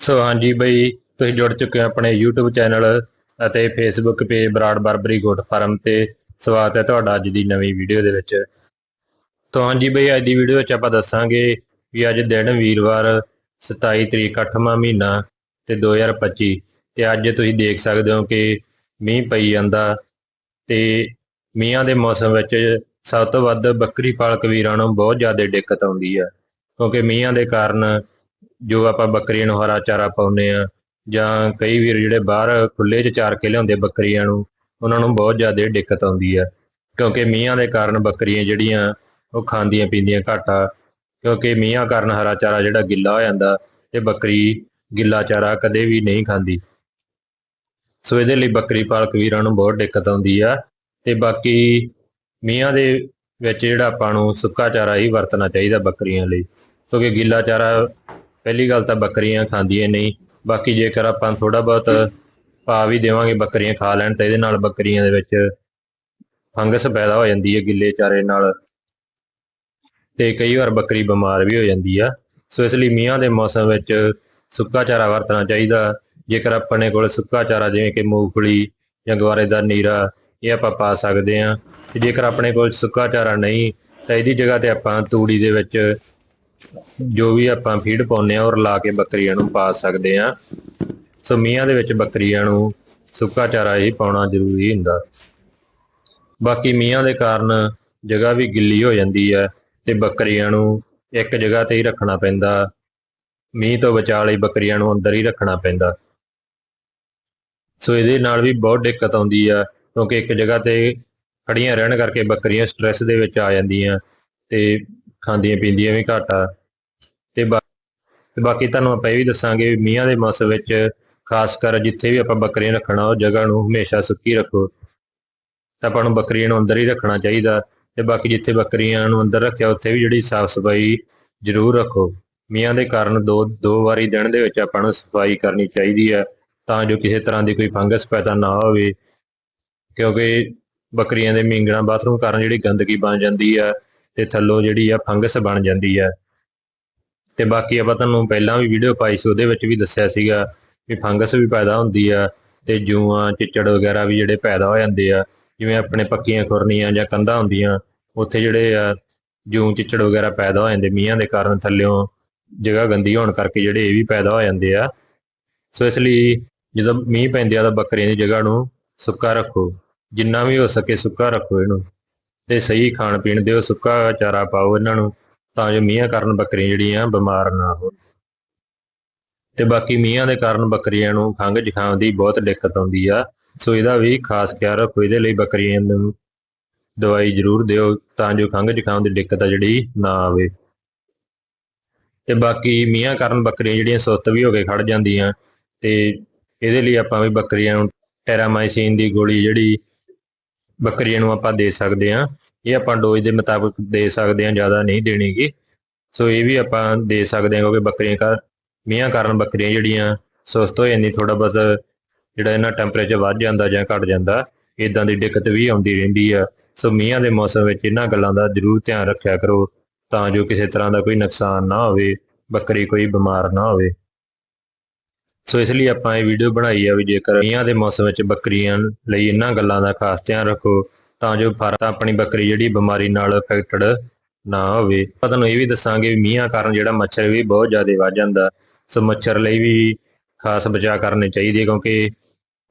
ਸੋ ਹਾਂਜੀ ਬਈ, ਤੁਸੀਂ ਜੁੜ ਚੁੱਕੇ ਹੋ ਆਪਣੇ YouTube ਚੈਨਲ ਅਤੇ Facebook page Brar Barbari goat farm ਤੇ। ਸਵਾਗਤ ਹੈ ਤੁਹਾਡਾ ਅੱਜ ਦੀ ਨਵੀਂ ਵੀਡੀਓ ਦੇ ਵਿੱਚ। ਤਾਂ ਹਾਂਜੀ ਬਈ, ਅੱਜ ਦੀ ਵੀਡੀਓ ਵਿੱਚ ਆਪਾਂ ਦੱਸਾਂਗੇ ਵੀ ਅੱਜ ਦਿਨ ਵੀਰਵਾਰ 27 ਤਰੀਕ 8ਵਾਂ ਮਹੀਨਾ ਤੇ 2025 ਤੇ ਅੱਜ ਤੁਸੀਂ ਦੇਖ ਸਕਦੇ ਹੋ ਕਿ ਮੀਂਹ ਪਈ ਜਾਂਦਾ ਤੇ ਮੀਂਹਾਂ ਦੇ ਮੌਸਮ ਵਿੱਚ ਸਭ ਤੋਂ ਵੱਧ ਬੱਕਰੀ ਪਾਲਕ ਵੀਰਾਂ ਨੂੰ ਬਹੁਤ ਜ਼ਿਆਦਾ ਦਿੱਕਤ ਆਉਂਦੀ ਹੈ ਕਿਉਂਕਿ ਮੀਂਹਾਂ ਦੇ ਕਾਰਨ ਜੋ ਆਪਾਂ ਬੱਕਰੀਆਂ ਨੂੰ ਹਰਾ ਚਾਰਾ ਪਾਉਂਦੇ ਆ ਜਾਂ ਕਈ ਵੀਰ ਜਿਹੜੇ ਬਾਹਰ ਖੁੱਲੇ 'ਚ ਚਾਰ ਕੇ ਲਿਆਉਂਦੇ ਬੱਕਰੀਆਂ ਨੂੰ, ਉਹਨਾਂ ਨੂੰ ਬਹੁਤ ਜ਼ਿਆਦਾ ਦਿੱਕਤ ਆਉਂਦੀ ਆ। ਕਿਉਂਕਿ ਮੀਂਹਾਂ ਦੇ ਕਾਰਨ ਬੱਕਰੀਆਂ ਜਿਹੜੀਆਂ, ਉਹ ਖਾਂਦੀਆਂ ਪੀਂਦੀਆਂ ਘੱਟ ਆ। ਕਿਉਂਕਿ ਮੀਂਹਾਂ ਕਾਰਨ ਹਰਾ ਚਾਰਾ ਜਿਹੜਾ ਗਿੱਲਾ ਹੋ ਜਾਂਦਾ ਤੇ ਬੱਕਰੀ ਗਿੱਲਾ ਚਾਰਾ ਕਦੇ ਵੀ ਨਹੀਂ ਖਾਂਦੀ। ਸੋ ਇਹਦੇ ਲਈ ਬੱਕਰੀ ਪਾਲਕ ਵੀਰਾਂ ਨੂੰ ਬਹੁਤ ਦਿੱਕਤ ਆਉਂਦੀ ਆ ਤੇ ਬਾਕੀ ਮੀਂਹਾਂ ਦੇ ਵਿੱਚ ਜਿਹੜਾ ਆਪਾਂ ਨੂੰ ਸੁੱਕਾ ਚਾਰਾ ਹੀ ਵਰਤਣਾ ਚਾਹੀਦਾ ਬੱਕਰੀਆਂ ਲਈ। ਕਿਉਂਕਿ ਗਿੱਲਾ ਚਾਰਾ ਪਹਿਲੀ ਗੱਲ ਤਾਂ ਬੱਕਰੀਆਂ ਖਾਂਦੀਆਂ ਨਹੀਂ। ਬਾਕੀ ਜੇਕਰ ਆਪਾਂ ਥੋੜਾ ਬਹੁਤ ਪਾ ਵੀ ਦੇਵਾਂਗੇ ਬੱਕਰੀਆਂ ਖਾ ਲੈਣ ਤਾਂ ਇਹਦੇ ਨਾਲ ਬੱਕਰੀਆਂ ਦੇ ਵਿੱਚ ਫੰਗਸ ਪੈਦਾ ਹੋ ਜਾਂਦੀ ਹੈ ਗਿੱਲੇ ਚਾਰੇ ਨਾਲ। ਤੇ ਕਈ ਵਾਰ ਬੱਕਰੀ ਬਿਮਾਰ ਵੀ ਹੋ ਜਾਂਦੀ ਆ। ਸੋ ਇਸ ਲਈ ਮੀਆਂ ਦੇ ਮੌਸਮ ਵਿੱਚ ਸੁੱਕਾ ਚਾਰਾ ਵਰਤਣਾ ਚਾਹੀਦਾ। ਜੇਕਰ ਆਪਣੇ ਕੋਲ ਸੁੱਕਾ ਚਾਰਾ ਜਿਵੇਂ ਕਿ ਮੂੰਗਫਲੀ ਜਾਂ ਗਵਾਰੇ ਦਾ ਨੀਰਾ, ਇਹ ਆਪਾਂ ਪਾ ਸਕਦੇ ਹਾਂ। ਤੇ ਜੇਕਰ ਆਪਣੇ ਕੋਲ ਸੁੱਕਾ ਚਾਰਾ ਨਹੀਂ, ਤਾਂ ਇਹਦੀ ਜਗ੍ਹਾ ਤੇ ਆਪਾਂ ਤੂੜੀ ਦੇ ਵਿੱਚ ਜੋ ਵੀ ਆਪਾਂ ਫੀਡ ਪਾਉਂਦੇ ਆ ਔਰ ਲਾ ਕੇ ਬੱਕਰੀਆਂ ਨੂੰ ਪਾ ਸਕਦੇ ਆ ਸੋ ਮੀਆਂ ਦੇ ਵਿੱਚ ਬੱਕਰੀਆਂ ਨੂੰ ਸੁੱਕਾ ਚਾਰਾ ਹੀ ਪਾਉਣਾ ਜ਼ਰੂਰੀ ਹੁੰਦਾ। ਬਾਕੀ ਮੀਆਂ ਦੇ ਕਾਰਨ ਜਗ੍ਹਾ ਵੀ ਗਿੱਲੀ ਹੋ ਜਾਂਦੀ ਹੈ ਤੇ ਬੱਕਰੀਆਂ ਨੂੰ ਇੱਕ ਜਗ੍ਹਾ ਤੇ ਹੀ ਰੱਖਣਾ ਪੈਂਦਾ। ਮੀਂਹ ਤੋਂ ਬਚਾ ਲਈ ਬੱਕਰੀਆਂ ਨੂੰ ਅੰਦਰ ਹੀ ਰੱਖਣਾ ਪੈਂਦਾ। ਸੋ ਇਹਦੇ ਨਾਲ ਵੀ ਬਹੁਤ ਦਿੱਕਤ ਆਉਂਦੀ ਆ, ਕਿਉਂਕਿ ਇੱਕ ਜਗ੍ਹਾ ਤੇ ਖੜੀਆਂ ਰਹਿਣ ਕਰਕੇ ਬੱਕਰੀਆਂ ਸਟ੍ਰੈਸ ਦੇ ਵਿੱਚ ਆ ਜਾਂਦੀਆਂ ਤੇ ਖਾਂਦੀਆਂ ਪੀਂਦੀਆਂ ਵੀ ਘੱਟ ਆ। ਤੇ ਬਾਕੀ ਤੁਹਾਨੂੰ ਆਪਾਂ ਇਹ ਵੀ ਦੱਸਾਂਗੇ ਮੀਆਂ ਦੇ ਮੌਸਮ ਵਿੱਚ ਖਾਸ ਕਰ ਜਿੱਥੇ ਵੀ ਆਪਾਂ ਬੱਕਰੀਆਂ ਰੱਖਣਾ, ਉਹ ਜਗ੍ਹਾ ਨੂੰ ਹਮੇਸ਼ਾ ਸੁੱਕੀ ਰੱਖੋ। ਤਾਂ ਆਪਾਂ ਨੂੰ ਬੱਕਰੀਆਂ ਨੂੰ ਅੰਦਰ ਹੀ ਰੱਖਣਾ ਚਾਹੀਦਾ। ਤੇ ਬਾਕੀ ਜਿੱਥੇ ਬੱਕਰੀਆਂ ਨੂੰ ਅੰਦਰ ਰੱਖਿਆ, ਉੱਥੇ ਵੀ ਜਿਹੜੀ ਸਾਫ਼ ਸਫ਼ਾਈ ਜ਼ਰੂਰ ਰੱਖੋ। ਮੀਆਂ ਦੇ ਕਾਰਨ ਦੋ ਦੋ ਵਾਰੀ ਦਿਨ ਦੇ ਵਿੱਚ ਆਪਾਂ ਨੂੰ ਸਫ਼ਾਈ ਕਰਨੀ ਚਾਹੀਦੀ ਹੈ ਤਾਂ ਜੋ ਕਿਸੇ ਤਰ੍ਹਾਂ ਦੀ ਕੋਈ ਫੰਗਸ ਪੈਦਾ ਨਾ ਹੋਵੇ। ਕਿਉਂਕਿ ਬੱਕਰੀਆਂ ਦੇ ਮੀਂਗਣਾ ਬਾਥਰੂਮ ਕਾਰਨ ਜਿਹੜੀ ਗੰਦਗੀ ਬਣ ਜਾਂਦੀ ਆ ਤੇ ਥੱਲੋਂ ਜਿਹੜੀ ਆ ਫੰਗਸ ਬਣ ਜਾਂਦੀ ਹੈ ਤੇ ਬਾਕੀ ਆਪਾਂ ਤੁਹਾਨੂੰ ਪਹਿਲਾਂ ਵੀ ਵੀਡੀਓ ਪਾਈ ਸੀ, ਉਹਦੇ ਵਿੱਚ ਵੀ ਦੱਸਿਆ ਸੀਗਾ ਵੀ ਫੰਗਸ ਵੀ ਪੈਦਾ ਹੁੰਦੀ ਆ ਤੇ ਜੂਆਂ, ਚਿੱਚੜ ਵਗੈਰਾ ਵੀ ਜਿਹੜੇ ਪੈਦਾ ਹੋ ਜਾਂਦੇ ਆ, ਜਿਵੇਂ ਆਪਣੇ ਪੱਕੀਆਂ ਖੁਰਨੀਆਂ ਜਾਂ ਕੰਧਾਂ ਹੁੰਦੀਆਂ, ਉੱਥੇ ਜਿਹੜੇ ਆ ਜੂੰ, ਚਿੱਚੜ ਵਗੈਰਾ ਪੈਦਾ ਹੋ ਜਾਂਦੇ ਮੀਂਹਾਂ ਦੇ ਕਾਰਨ ਥੱਲਿਓਂ, ਜਗ੍ਹਾ ਗੰਦੀ ਹੋਣ ਕਰਕੇ ਜਿਹੜੇ ਇਹ ਵੀ ਪੈਦਾ ਹੋ ਜਾਂਦੇ ਆ। ਸੋ ਇਸ ਲਈ ਜਦੋਂ ਮੀਂਹ ਪੈਂਦੇ ਆ ਤਾਂ ਬੱਕਰੀਆਂ ਦੀ ਜਗ੍ਹਾ ਨੂੰ ਸੁੱਕਾ ਰੱਖੋ, ਜਿੰਨਾ ਵੀ ਹੋ ਸਕੇ ਸੁੱਕਾ ਰੱਖੋ ਇਹਨੂੰ। ਤੇ ਸਹੀ ਖਾਣ ਪੀਣ ਦਿਓ, ਸੁੱਕਾ ਚਾਰਾ ਪਾਓ ਇਹਨਾਂ ਨੂੰ, ਤਾਂ ਜੋ ਮੀਆਂ ਕਾਰਨ ਬੱਕਰੀਆਂ ਜਿਹੜੀਆਂ ਬਿਮਾਰ ਨਾ ਹੋਣ। ਤੇ ਬਾਕੀ ਮੀਆਂ ਦੇ ਕਾਰਨ ਬੱਕਰੀਆਂ ਨੂੰ ਖੰਘ ਜ਼ੁਕਾਮ ਦੀ ਬਹੁਤ ਦਿੱਕਤ ਆਉਂਦੀ ਆ। ਸੋ ਇਹਦਾ ਵੀ ਖਾਸ ਖਿਆਲ ਰੱਖੋ, ਇਹਦੇ ਲਈ ਬੱਕਰੀਆਂ ਨੂੰ ਦਵਾਈ ਜ਼ਰੂਰ ਦਿਓ, ਤਾਂ ਜੋ ਖੰਘ ਜ਼ੁਕਾਮ ਦੀ ਦਿੱਕਤ ਆ ਜਿਹੜੀ ਨਾ ਆਵੇ। ਤੇ ਬਾਕੀ ਮੀਆਂ ਕਾਰਨ ਬੱਕਰੀਆਂ ਜਿਹੜੀਆਂ ਸੁੱਤ ਵੀ ਹੋ ਕੇ ਖੜ ਜਾਂਦੀਆਂ, ਤੇ ਇਹਦੇ ਲਈ ਆਪਾਂ ਵੀ ਬੱਕਰੀਆਂ ਨੂੰ ਟੈਰਾਮਾਈਸਿਨ ਦੀ ਗੋਲੀ ਜਿਹੜੀ ਬੱਕਰੀਆਂ ਨੂੰ ਆਪਾਂ ਦੇ ਸਕਦੇ ਹਾਂ। ਇਹ ਆਪਾਂ ਡੋਜ਼ ਦੇ ਮੁਤਾਬਕ ਦੇ ਸਕਦੇ ਹਾਂ, ਜ਼ਿਆਦਾ ਨਹੀਂ ਦੇਣੀਗੀ। ਸੋ ਇਹ ਵੀ ਆਪਾਂ ਦੇ ਸਕਦੇ ਹਾਂ ਕਿਉਂਕਿ ਬੱਕਰੀਆਂ ਕਾ ਮੀਂਹਾਂ ਕਾਰਨ ਬੱਕਰੀਆਂ ਜਿਹੜੀਆਂ ਸੁਸਤ ਹੋ ਜਾਂਦੀ ਥੋੜਾ ਬਹੁਤ ਜਿਹੜਾ ਇਹਨਾਂ ਟੈਂਪਰੇਚਰ ਵੱਧ ਜਾਂਦਾ ਜਾਂ ਘਟ ਜਾਂਦਾ ਇਦਾਂ ਦੀ ਦਿੱਕਤ ਵੀ ਆਉਂਦੀ ਰਹਿੰਦੀ ਆ। ਸੋ ਮੀਆਂ ਦੇ ਮੌਸਮ ਵਿੱਚ ਇਹਨਾਂ ਗੱਲਾਂ ਦਾ ਜ਼ਰੂਰ ਧਿਆਨ ਰੱਖਿਆ ਕਰੋ ਤਾਂ ਜੋ ਕਿਸੇ ਤਰ੍ਹਾਂ ਦਾ ਕੋਈ ਨੁਕਸਾਨ ਨਾ ਹੋਵੇ, ਬੱਕਰੀ ਕੋਈ ਬਿਮਾਰ ਨਾ ਹੋਵੇ। ਸੋ ਇਸ ਲਈ ਆਪਾਂ ਇਹ ਵੀਡੀਓ ਬਣਾਈ ਆ ਵੀ ਜੇਕਰ ਮੀਆਂ ਦੇ ਮੌਸਮ ਵਿੱਚ ਬੱਕਰੀਆਂ ਲਈ ਇਹਨਾਂ ਗੱਲਾਂ ਦਾ ਖਾਸ ਧਿਆਨ ਰੱਖੋ, ਤਾਂ ਜੋ ਫਰ ਆਪਣੀ ਬੱਕਰੀ ਜਿਹੜੀ ਬਿਮਾਰੀ ਨਾਲ ਅਫੈਕਟਡ ਨਾ ਹੋਵੇ। ਆਪਾਂ ਤੁਹਾਨੂੰ ਇਹ ਵੀ ਦੱਸਾਂਗੇ ਵੀ ਮੀਂਹਾਂ ਕਾਰਨ ਜਿਹੜਾ ਮੱਛਰ ਵੀ ਬਹੁਤ ਜ਼ਿਆਦਾ ਵੱਧ ਜਾਂਦਾ। ਸੋ ਮੱਛਰ ਲਈ ਵੀ ਖਾਸ ਬਚਾਅ ਕਰਨੇ ਚਾਹੀਦੇ ਕਿਉਂਕਿ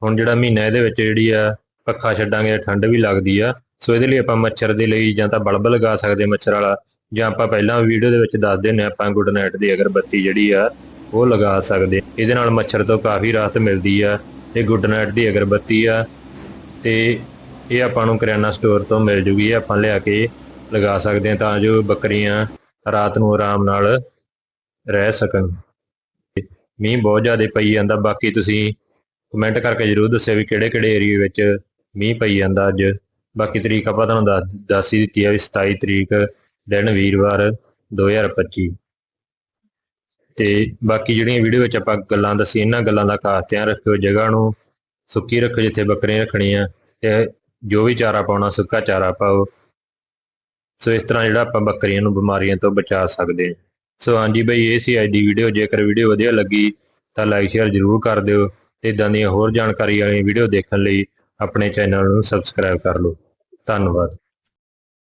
ਹੁਣ ਜਿਹੜਾ ਮਹੀਨਾ ਇਹਦੇ ਵਿੱਚ ਜਿਹੜੀ ਆ, ਪੱਖਾ ਛੱਡਾਂਗੇ ਠੰਡ ਵੀ ਲੱਗਦੀ ਆ। ਸੋ ਇਹਦੇ ਲਈ ਆਪਾਂ ਮੱਛਰ ਦੇ ਲਈ ਜਾਂ ਤਾਂ ਬਲਬ ਲਗਾ ਸਕਦੇ ਮੱਛਰ ਵਾਲਾ, ਜਾਂ ਆਪਾਂ ਪਹਿਲਾਂ ਵੀਡੀਓ ਦੇ ਵਿੱਚ ਦੱਸਦੇ ਨੇ ਆਪਾਂ ਗੁੱਡ ਨਾਈਟ ਦੀ ਅਗਰਬੱਤੀ ਜਿਹੜੀ ਆ ਉਹ ਲਗਾ ਸਕਦੇ ਇਹਦੇ ਨਾਲ ਮੱਛਰ ਤੋਂ ਕਾਫੀ ਰਾਹਤ ਮਿਲਦੀ ਆ ਇਹ ਗੁੱਡ ਨਾਈਟ ਦੀ ਅਗਰਬੱਤੀ ਆ ਤੇ ਇਹ ਆਪਾਂ ਨੂੰ ਕਰਿਆਨਾ ਸਟੋਰ ਤੋਂ ਮਿਲ ਜੂਗੀ। ਆਪਾਂ ਲਿਆ ਕੇ ਲਗਾ ਸਕਦੇ ਹਾਂ ਤਾਂ ਜੋ ਬੱਕਰੀਆਂ ਰਾਤ ਨੂੰ ਆਰਾਮ ਨਾਲ ਰਹਿ ਸਕਣ। ਮੀਂਹ ਬਹੁਤ ਜ਼ਿਆਦਾ ਪਈ ਜਾਂਦਾ। ਬਾਕੀ ਤੁਸੀਂ ਕਮੈਂਟ ਕਰਕੇ ਜਰੂਰ ਦੱਸਿਓ ਵੀ ਕਿਹੜੇ ਕਿਹੜੇ ਏਰੀਆ ਵਿੱਚ ਮੀਂਹ ਪਈ ਜਾਂਦਾ ਅੱਜ। ਬਾਕੀ ਤਰੀਕ ਆਪਾਂ ਤੁਹਾਨੂੰ ਦੱਸ ਦੱਸ ਹੀ ਦਿੱਤੀ ਹੈ ਵੀ 27 ਤਰੀਕ ਦਿਨ ਵੀਰਵਾਰ 2025 ਤੇ ਬਾਕੀ ਜਿਹੜੀਆਂ ਵੀਡੀਓ ਵਿੱਚ ਆਪਾਂ ਗੱਲਾਂ ਦੱਸੀ ਇਹਨਾਂ ਗੱਲਾਂ ਦਾ ਖਾਸ ਧਿਆਨ ਰੱਖਿਓ, ਜਗ੍ਹਾ ਨੂੰ ਸੁੱਕੀ ਰੱਖੋ ਜਿੱਥੇ ਬੱਕਰੀਆਂ ਰੱਖਣੀਆਂ ਤੇ ਜੋ ਵੀ ਚਾਰਾ ਪਾਉਣਾ, ਸੁੱਕਾ ਚਾਰਾ ਪਾਓ। ਸੋ ਇਸ ਤਰ੍ਹਾਂ ਜਿਹੜਾ ਆਪਾਂ ਬੱਕਰੀਆਂ ਨੂੰ ਬਿਮਾਰੀਆਂ ਤੋਂ ਬਚਾ ਸਕਦੇ ਹਾਂ। ਸੋ ਹਾਂਜੀ ਬਈ, ਇਹ ਸੀ ਅੱਜ ਦੀ ਵੀਡੀਓ। ਜੇਕਰ ਵੀਡੀਓ ਵਧੀਆ ਲੱਗੀ ਤਾਂ ਲਾਈਕ ਸ਼ੇਅਰ ਜ਼ਰੂਰ ਕਰ ਦਿਓ ਤੇ ਇਦਾਂ ਦੀਆਂ ਹੋਰ ਜਾਣਕਾਰੀ ਵਾਲੀਆਂ ਵੀਡੀਓ ਦੇਖਣ ਲਈ ਆਪਣੇ ਚੈਨਲ ਨੂੰ ਸਬਸਕ੍ਰਾਈਬ ਕਰ ਲਓ। ਧੰਨਵਾਦ।